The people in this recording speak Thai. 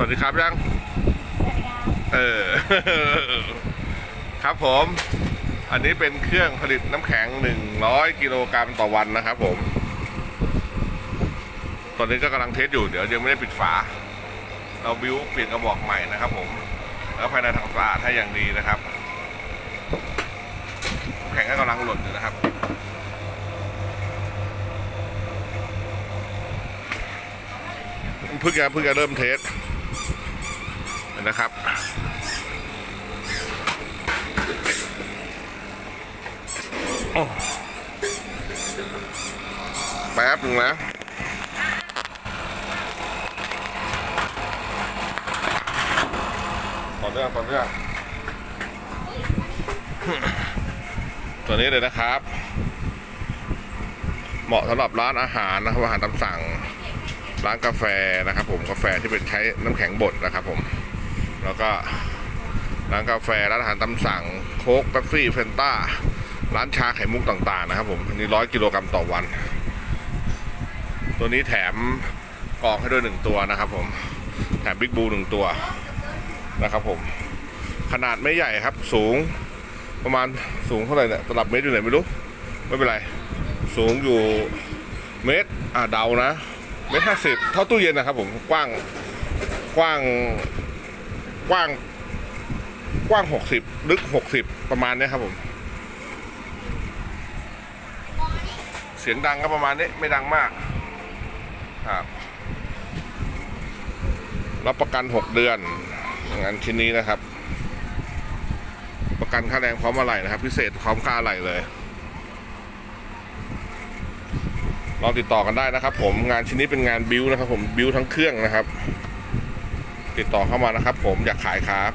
สวัสดีครับยังเออ ครับผม อันนี้เป็นเครื่องผลิตน้ำแข็ง 100 กิโลกรัมต่อวันนะครับผม ตอนนี้ก็กำลังเทสอยู่ เดี๋ยวยังไม่ได้ปิดฝา เราบิวเปลี่ยนกระบอกใหม่นะครับผม แล้วภายในทางฝาถ้าอย่างดีนะครับน้ำแข็งก็กำลังหล่นอยู่นะครับเพิ่งจะเพิ่งจะเริ่มเทส นะครับแป๊บหนึงนะต่อเนื่องต่อเนื่องตัวนี้เลยนะครับ เหมาะสำหรับร้านอาหารนะครับอาหารตามสั่ง ร้านกาแฟนะครับ ผมกาแฟที่เป็นใช้น้ำแข็งบดนะครับผม แล้วก็ร้านกาแฟร้านอาหารตามสั่งโค้กเป๊ปซี่เฟนต้าร้านชาไข่มุกต่างๆนะครับผมอันนี้ร้อยกิโลกรัมต่อวัน ตัวนี้แถมกองให้ด้วยหนึ่งตัวนะครับผมแถมบิ๊กบูหนึ่งตัวนะครับผมขนาดไม่ใหญ่ครับสูงประมาณสูงเท่าไหร่เนี่ยตลับเมตรอยู่ไหนไม่รู้ ไม่เป็นไร สูงอยู่เมตรอ่าเดานะเมตรห้าสิบเท่าตู้เย็นนะครับผมกว้างกว้าง กว้าง กว้างหกสิบลึกหกสิบประมาณนี้ครับผม เสียงดังก็ประมาณนี้ไม่ดังมากครับรับประกันหกเดือนงานชิ้นนี้นะครับ ประกันค่าแรงพร้อมอะไหล่นะครับ พิเศษพร้อมค่าอะไหล่เลยลองติดต่อกันได้นะครับ ผมงานชิ้นนี้เป็นงานบิวนะครับ ผมบิวทั้งเครื่องนะครับ ติดต่อเข้ามานะครับ ผมอยากขายครับ